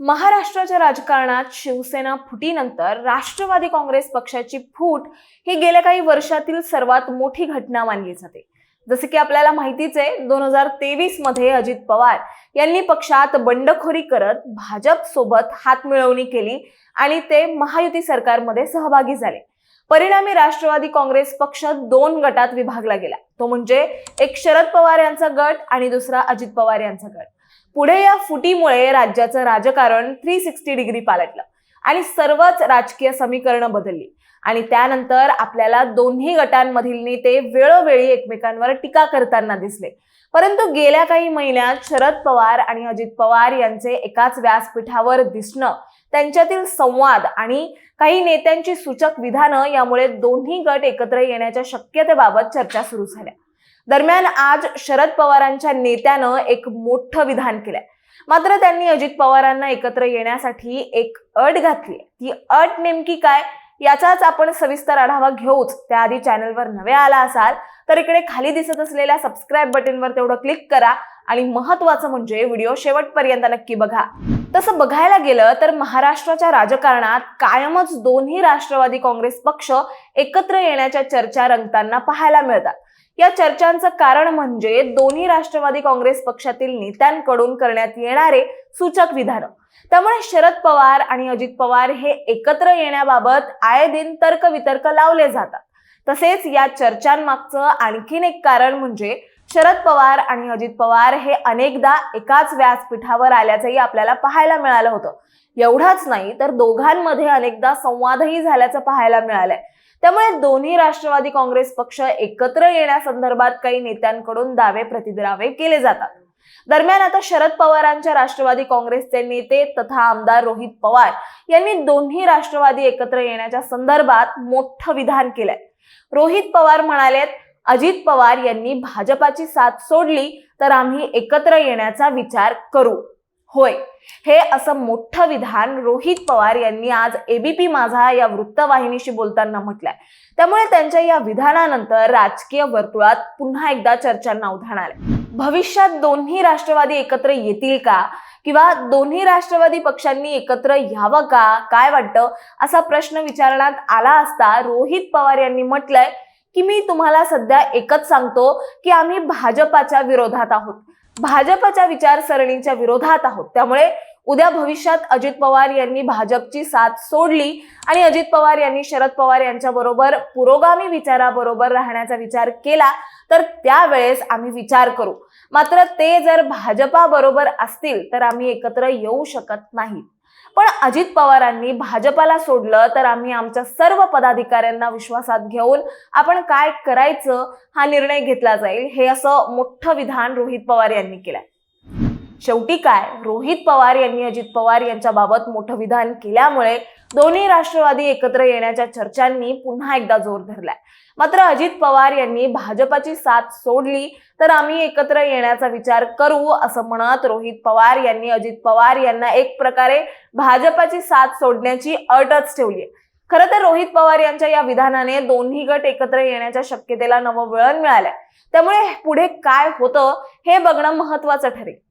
महाराष्ट्राच्या राजकारणात शिवसेना फुटीनंतर राष्ट्रवादी काँग्रेस पक्षाची फूट ही गेल्या काही वर्षातील सर्वात मोठी घटना मानली जाते. जसे की आपल्याला माहितीच आहे दोन हजार तेवीसमध्ये अजित पवार यांनी पक्षात बंडखोरी करत भाजप सोबत हात मिळवणी केली आणि ते महायुती सरकारमध्ये सहभागी झाले. परिणामी राष्ट्रवादी काँग्रेस पक्ष दोन गटात विभागला गेला. तो म्हणजे एक शरद पवार यांचा गट आणि दुसरा अजित पवार यांचा गट. पुढे या फुटीमुळे राज्याचं राजकारण थ्री सिक्स्टी डिग्री पालटलं. आणि सर्वच राजकीय समीकरणं बदलली. आणि त्यानंतर आपल्याला दोन्ही गटांमधील नेते वेळोवेळी एकमेकांवर टीका करताना दिसले. परंतु गेल्या काही महिन्यात शरद पवार आणि अजित पवार यांचे एकाच व्यासपीठावर दिसणं त्यांच्यातील संवाद आणि काही नेत्यांची सूचक विधानं यामुळे दोन्ही गट एकत्र येण्याच्या शक्यतेबाबत चर्चा सुरू झाल्या. दरम्यान आज शरद पवारांच्या नेत्यानं एक मोठं विधान केलंय. मात्र त्यांनी अजित पवारांना एकत्र येण्यासाठी एक अट घातली ती अट नेमकी काय? याचाच आपण सविस्तर आढावा घेऊच. त्याआधी चॅनलवर नवे आला असाल तर इकडे खाली दिसत असलेल्या सबस्क्राईब बटनवर तेवढं क्लिक करा आणि महत्वाचं म्हणजे व्हिडिओ शेवटपर्यंत नक्की बघा. तसं बघायला गेलं तर महाराष्ट्राच्या राजकारणात कायमच दोन्ही राष्ट्रवादी काँग्रेस पक्ष एकत्र येण्याच्या चर्चा रंगताना पाहायला मिळतात. या चर्चांचं कारण म्हणजे दोन्ही राष्ट्रवादी काँग्रेस पक्षातील नेत्यांकडून करण्यात येणारे सूचक विधानं. त्यामुळे शरद पवार आणि अजित पवार हे एकत्र येण्याबाबत आये दिन तर्क वितर्क लावले जातात. तसेच या चर्चांमागचं आणखीन एक कारण म्हणजे शरद पवार आणि अजित पवार हे अनेकदा एकाच व्यासपीठावर आल्याचंही आपल्याला पाहायला मिळालं होतं. एवढाच नाही तर दोघांमध्ये अनेकदा संवादही झाल्याचं पाहायला मिळालंय. त्यामुळे दोन्ही राष्ट्रवादी काँग्रेस पक्ष एकत्र येण्यासंदर्भात काही नेत्यांकडून दावे प्रतिदावे केले जातात. दरम्यान आता शरद पवारांच्या राष्ट्रवादी काँग्रेसचे नेते तथा आमदार रोहित पवार यांनी दोन्ही राष्ट्रवादी एकत्र येण्याच्या संदर्भात मोठं विधान केलंय. रोहित पवार म्हणालेत अजित पवार यांनी भाजपाची साथ सोडली तर आम्ही एकत्र येण्याचा विचार करू. होय. हे असं मोठं विधान रोहित पवार यांनी आज एबीपी माझा या वृत्तवाहिनीशी बोलताना म्हटलंय. त्यामुळे त्यांच्या या विधानानंतर राजकीय वर्तुळात पुन्हा एकदा चर्चांना उधाण आले भविष्यात दोन्ही राष्ट्रवादी एकत्र येतील का? किंवा दोन्ही राष्ट्रवादी पक्षांनी एकत्र यावं का? काय वाटतं? असा प्रश्न विचारण्यात आला असता रोहित पवार यांनी म्हटलंय की मी तुम्हाला सध्या एकच सांगतो की आम्ही भाजपाच्या विरोधात आहोत. भाजपच्या विचारसरणीच्या विरोधात आहोत. त्यामुळे उद्या भविष्यात अजित पवार यांनी भाजपची साथ सोडली आणि अजित पवार यांनी शरद पवार यांच्या बरोबर पुरोगामी विचाराबरोबर राहण्याचा विचार केला तर त्यावेळेस आम्ही विचार करू. मात्र ते जर भाजपा बरोबर असतील तर आम्ही एकत्र येऊ शकत नाही. पण अजित पवारांनी भाजपाला सोडलं तर आम्ही आमच्या सर्व पदाधिकाऱ्यांना विश्वासात घेऊन आपण काय करायचं हा निर्णय घेतला जाईल हे असं मोठं विधान रोहित पवार यांनी केलंय. शेवटी काय? रोहित पवार यांनी अजित पवार यांच्याबाबत मोठं विधान केल्यामुळे दोन्ही राष्ट्रवादी एकत्र येण्याच्या चर्चांनी पुन्हा एकदा जोर धरलाय. मात्र अजित पवार यांनी भाजपाची साथ सोडली तर आम्ही एकत्र येण्याचा विचार करू असं म्हणत रोहित पवार यांनी अजित पवार यांना एक प्रकारे भाजपाची साथ सोडण्याची अटच ठेवली आहे. खरं तर रोहित पवार यांच्या या विधानाने दोन्ही गट एकत्र येण्याच्या शक्यतेला नवं वळण मिळालंय. त्यामुळे पुढे काय होतं हे बघणं महत्वाचं ठरेल.